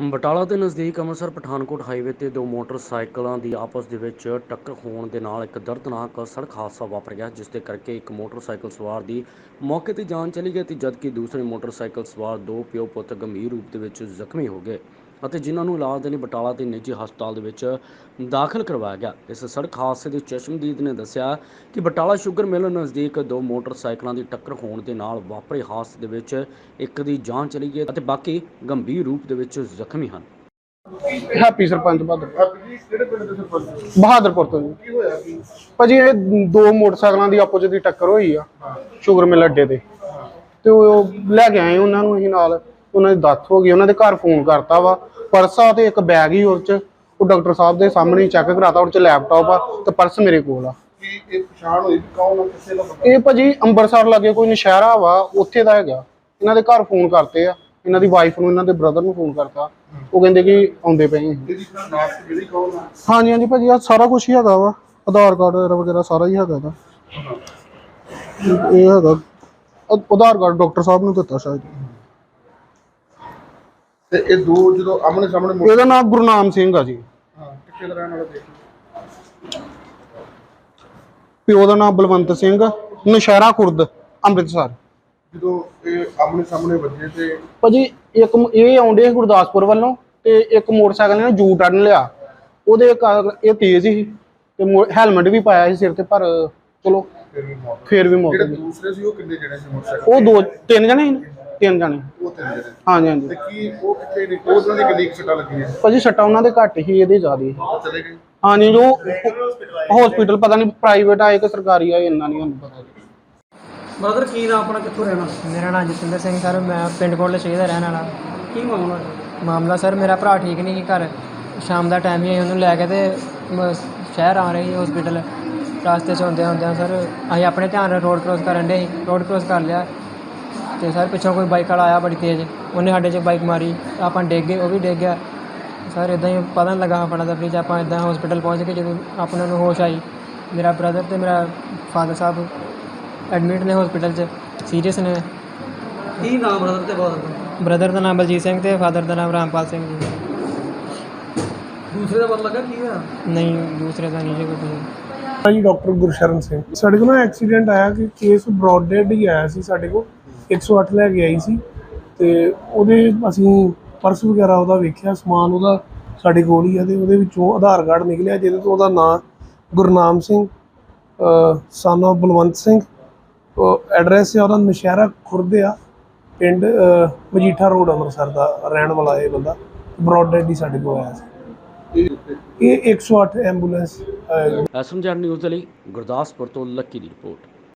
ਬਟਾਲਾ ਦੇ ਨਜ਼ਦੀਕ ਅੰਮ੍ਰਿਤਸਰ ਪਠਾਨਕੋਟ ਹਾਈਵੇ ਤੇ ਦੋ ਮੋਟਰਸਾਈਕਲਾਂ ਦੀ ਆਪਸ ਦੇ ਵਿੱਚ ਟੱਕਰ ਹੋਣ ਦੇ ਨਾਲ ਇੱਕ ਦਰਦਨਾਕ ਸੜਕ ਹਾਦਸਾ ਵਾਪਰ ਗਿਆ, ਜਿਸ ਦੇ ਕਰਕੇ ਇੱਕ ਮੋਟਰਸਾਈਕਲ ਸਵਾਰ ਦੀ ਮੌਕੇ ਤੇ ਜਾਨ ਚਲੀ ਗਈ ਤੇ ਜਦਕਿ ਦੂਸਰੇ ਮੋਟਰਸਾਈਕਲ ਸਵਾਰ ਦੋ ਪਿਓ ਪੁੱਤ ਗੰਭੀਰ ਰੂਪ ਦੇ ਵਿੱਚ ਜ਼ਖਮੀ ਹੋ ਗਏ। ਅਤੇ ਜਿਨ੍ਹਾਂ ਨੂੰ ਇਲਾਜ ਦੇ ਲਈ ਬਟਾਲਾ ਦੇ ਨਿੱਜੀ ਹਸਪਤਾਲ ਦੇ ਵਿੱਚ ਦਾਖਲ ਕਰਵਾਇਆ ਗਿਆ। ਇਸ ਸੜਕ ਹਾਦਸੇ ਦੇ ਚਸ਼ਮਦੀਦ ਨੇ ਦੱਸਿਆ ਕਿ ਬਟਾਲਾ ਸ਼ੂਗਰ ਮਿਲ ਨਜ਼ਦੀਕ ਦੋ ਮੋਟਰਸਾਈਕਲਾਂ ਦੀ ਟੱਕਰ ਹੋਣ ਦੇ ਨਾਲ ਵਾਪਰੇ ਹਾਦਸੇ ਦੇ ਵਿੱਚ ਇੱਕ ਦੀ ਜਾਨ ਚਲੀ ਗਈ ਅਤੇ ਬਾਕੀ ਗੰਭੀਰ ਰੂਪ ਦੇ ਵਿੱਚ ਜ਼ਖਮੀ ਹਨ। ਹੈਪੀ ਸਰਪੰਚ ਬਹਾਦਰ ਹੈਪੀ ਜੀ ਕਿਹੜੇ ਪਿੰਡ ਦੇ ਸਰਪੰਚ? ਬਹਾਦਰਪੁਰ ਤੋਂ ਜੀ। ਕੀ ਹੋਇਆ ਕੀ? ਭਾਜੀ ਇਹ ਦੋ ਮੋਟਰਸਾਈਕਲਾਂ ਦੀ ਆਪੋਜ਼ਿਟ ਦੀ ਟੱਕਰ ਹੋਈ ਆ ਸ਼ੂਗਰ ਮਿਲ ਅੱਡੇ ਤੇ। ਤੇ ਉਹ ਲੈ ਕੇ ਆਏ ਉਹਨਾਂ ਨੂੰ ਅਸੀਂ ਨਾਲ। ਉਹਨਾਂ ਦੀ ਦੱਤ ਹੋ ਗਈ ਉਹਨਾਂ ਦੇ ਘਰ ਫੋਨ ਕਰਤਾ ਵਾ। ਪਰਸ ਆ ਤੇ ਇੱਕ ਬੈਗ ਹੀ ਉਹ ਚ ਉਹ ਡਾਕਟਰ ਸਾਹਿਬ ਦੇ ਸਾਹਮਣੇ ਚੈੱਕ ਕਰਾਤਾ ਉਹ ਚ ਲੈਪਟਾਪ ਆ ਤੇ ਪਰਸ ਮੇਰੇ ਕੋਲ ਆ। ਕੀ ਇਹ ਪਛਾਣ ਹੋਈ ਵੀ ਕੌਣ ਆ ਕਿਸੇ ਦਾ ਪਤਾ? ਇਹ ਭਾਜੀ ਅੰਮ੍ਰਿਤਸਰ ਲਾਗੇ ਕੋਈ ਨਸ਼ਹਿਰਾ ਵਾ ਉੱਥੇ ਦਾ ਹੈਗਾ। ਇਹਨਾਂ ਦੇ ਘਰ ਫੋਨ ਕਰਤੇ ਆ। ਇਹਨਾਂ ਦੀ ਵਾਈਫ ਨੂੰ ਇਹਨਾਂ ਦੇ ਬ੍ਰਦਰ ਨੂੰ ਫੋਨ ਕਰਤਾ। ਉਹ ਕਹਿੰਦੇ ਕਿ ਆਉਂਦੇ ਪਏ ਆ। ਇਹਦੀ ਨਾਮ ਜਿਹੜੀ ਕੌਣ ਆ? ਹਾਂਜੀ ਹਾਂਜੀ ਭਾਜੀ ਆ ਸਾਰਾ ਕੁਝ ਹੀ ਹੈਗਾ ਵਾ। ਆਧਾਰ ਕਾਰਡ ਵਗੈਰਾ ਵਗੈਰਾ ਸਾਰਾ ਹੀ ਹੈਗਾ ਦਾ ਇਹ ਹੈਗਾ। ਆਧਾਰ ਕਾਰਡ ਡਾਕਟਰ ਸਾਹਿਬ ਨੂੰ ਦਿੱਤਾ ਸ਼ਾਇਦ। ਤੇ ਇਹ ਦੋ ਜਦੋਂ ਆਮਣੇ ਸਾਹਮਣੇ ਮੁੜ- ਇਹਦਾ ਨਾਮ ਗੁਰਨਾਮ ਸਿੰਘ ਆ ਜੀ। ਹਾਂ ਕਿੱਥੇ ਦਾ ਰਹਿਣ ਵਾਲਾ ਦੇਖੀ ਪਿਓ ਦਾ ਨਾਮ ਬਲਵੰਤ ਸਿੰਘ ਨਸ਼ਹਿਰਾ ਖੁਰਦ ਅੰਮ੍ਰਿਤਸਰ। ਜਦੋਂ ਇਹ ਆਮਣੇ ਸਾਹਮਣੇ ਵੱਜੇ ਤੇ ਭਾਜੀ ਇੱਕ ਮ- ਇਹ ਆਉਂਦੇ ਸੀ ਗੁਰਦਾਸਪੁਰ ਵੱਲੋਂ ਤੇ ਇੱਕ ਮੋਟਰਸਾਈਕਲ ਨੇ ਜੂ ਟਰਨ ਲਿਆ। ਉਹਦੇ ਇਹ ਤੇਜ਼ ਸੀ ਤੇ ਹੈਲਮਟ ਵੀ ਪਾਇਆ ਸੀ ਸਿਰ ਤੇ ਪਰ ਚਲੋ ਫਿਰ ਵੀ ਮੌਤ ਫੇਰ ਵੀ ਮੌਤ ਜਿਹੜੇ ਹੋ ਗਈ। ਦੂਸਰੇ ਸੀ ਉਹ ਕਿੰਨੇ ਜਣੇ ਸੀ ਮੋਟਰਸਾਈਕਲ ਉਹ ਦੋ ਤਿੰਨ ਜਣੇ ਸੀ ਨਾ? ਤਿੰਨ ਜਣੇ। ਉਹ ਤਿੰਨ ਜਣੇ। ਹਾਂਜੀ ਹਾਂਜੀ। ਤੇ ਕੀ ਉਹ ਕਿੱਥੇ ਨੇ? ਉਹ ਉਹਨਾਂ ਦੀ ਕਿੰਨੀ ਕੁ ਸੱਟਾਂ ਲੱਗੀਆਂ? ਭਾਜੀ ਸੱਟਾਂ ਉਹਨਾਂ ਦੇ ਘੱਟ ਹੀ ਇਹਦੇ ਜ਼ਿਆਦਾ ਸੀ ਉਹ ਚਲੇ ਗਏ? ਹਾਂਜੀ ਜੋ ਹਸਪੀਟਲ ਪਤਾ ਨਹੀਂ ਪ੍ਰਾਈਵੇਟ ਆ ਕਿ ਸਰਕਾਰੀ ਆ ਇੰਨਾ ਨਹੀਂ ਸਾਨੂੰ ਪਤਾ। ਜੀ ਬ੍ਰਦਰ ਕੀ ਨਾਮ ਆਪਣਾ ਕਿੱਥੋਂ ਰਹਿਣਾ? ਮੇਰਾ ਨਾਮ ਜਸਵਿੰਦਰ ਸਿੰਘ ਸਰ ਮੈਂ ਪਿੰਡ ਕੋਟਲੇ ਸ਼ੇਰ ਦਾ ਰਹਿਣ ਵਾਲਾ। ਕੀ ਮਾਮਲਾ? ਮਾਮਲਾ ਸਰ ਮੇਰਾ ਭਰਾ ਠੀਕ ਨਹੀਂ ਸੀ ਘਰ। ਸ਼ਾਮ ਦਾ ਟਾਈਮ ਹੀ ਅਸੀਂ ਉਹਨੂੰ ਲੈ ਕੇ ਤੇ ਮ- ਸ਼ਹਿਰ ਆ ਰਹੇ ਸੀ ਹਸਪੀਟਲ ਰਸਤੇ 'ਚ ਹੁੰਦੇ ਹੁੰਦਿਆਂ ਸਰ ਅਸੀਂ ਆਪਣੇ ਧਿਆਨ ਨਾਲ ਰੋਡ ਕ੍ਰੋਸ ਕਰਨ ਦੇ ਸੀ। ਰੋਡ ਕ੍ਰੋਸ ਕਰ ਲਿਆ। ਤੇ ਸਰ ਪਿੱਛੋਂ ਕੋਈ ਬਾਈਕ ਵਾਲਾ ਆਇਆ ਬੜੀ ਤੇਜ਼। ਉਹਨੇ ਸਾਡੇ 'ਚ ਬਾਈਕ ਮਾਰੀ ਆਪਾਂ ਡਿੱਗ ਗਏ ਉਹ ਵੀ ਡਿੱਗ ਗਿਆ। ਸਰ ਇਦਾਂ ਹੀ ਪਤਾ ਨਹੀਂ ਲੱਗਾ ਫ੍ਰਿਜ ਆਪਾਂ ਇਦਾਂ ਹਸਪੀਟਲ ਪਹੁੰਚ ਕੇ ਜਦੋਂ ਆਪਣਾ ਨੂੰ ਹੋਸ਼ ਆਈ। ਮੇਰਾ ਬ੍ਰਦਰ ਤੇ ਮੇਰਾ ਫਾਦਰ ਸਾਹਿਬ ਐਡਮਿਟ ਨੇ ਹਸਪੀਟਲ 'ਚ ਸੀਰੀਅਸ ਨੇ। ਕੀ ਨਾਮ ਬ੍ਰਦਰ ਤੇ ਬਾਦਰ ਦਾ? ਬ੍ਰਦਰ ਦਾ ਨਾਮ ਬਲਜੀਤ ਸਿੰਘ ਤੇ ਫਾਦਰ ਦਾ ਨਾਮ ਰਾਮਪਾਲ ਸਿੰਘ ਜੀ। ਦੂਸਰੇ ਦਾ ਪਤਾ ਲੱਗਾ ਕੀ ਹੋਇਆ? ਨਹੀਂ ਦੂਸਰੇ ਦਾ ਨਹੀਂ ਜੀ ਕੋਈ ਜੀ ਡਾਕਟਰ ਗੁਰਸ਼ਰਨ ਸਿੰਘ। ਸਾਡੇ ਕੋਲ ਨਾ ਐਕਸੀਡੈਂਟ ਆਇਆ ਕਿ ਕੇਸ ਬ੍ਰੌਡ ਡੈਡ ਹੀ ਆਇਆ ਸੀ ਸਾਡੇ ਕੋਲ। 108 ਲੈ ਕੇ ਆਈ ਸੀ ਤੇ ਉਹਦੇ ਅਸੀਂ ਪਰਸ ਵਗੈਰਾ ਉਹਦਾ ਵੇਖਿਆ ਸਮਾਨ ਉਹਦਾ ਸਾਡੇ ਕੋਲ ਹੀ ਆ ਤੇ ਉਹਦੇ ਵਿੱਚੋਂ ਆਧਾਰ ਕਾਰਡ ਨਿਕਲਿਆ ਜਿਹਦੇ ਤੋਂ ਉਹਦਾ ਨਾਂ Gurnam Singh son of Balwant Singh address ਹੈ ਉਹਦਾ ਨਸ਼ਹਿਰਾ ਖੁਰਦ ਆ ਪਿੰਡ ਮਜੀਠਾ ਰੋਡ ਅੰਮ੍ਰਿਤਸਰ ਦਾ ਰਹਿਣ ਵਾਲਾ ਇਹ ਬੰਦਾ ਬ੍ਰੌਡ ਡੈਡ ਹੀ ਸਾਡੇ ਕੋਲ ਆਇਆ ਸੀ। ਇਹ 108 ਐਂਬੂਲੈਂਸ ਅਹ, ਨਿਊਜ਼ ਦੇ ਲਈ ਗੁਰਦਾਸਪੁਰ ਤੋਂ ਲੱਕੀ ਦੀ ਰਿਪੋਰਟ।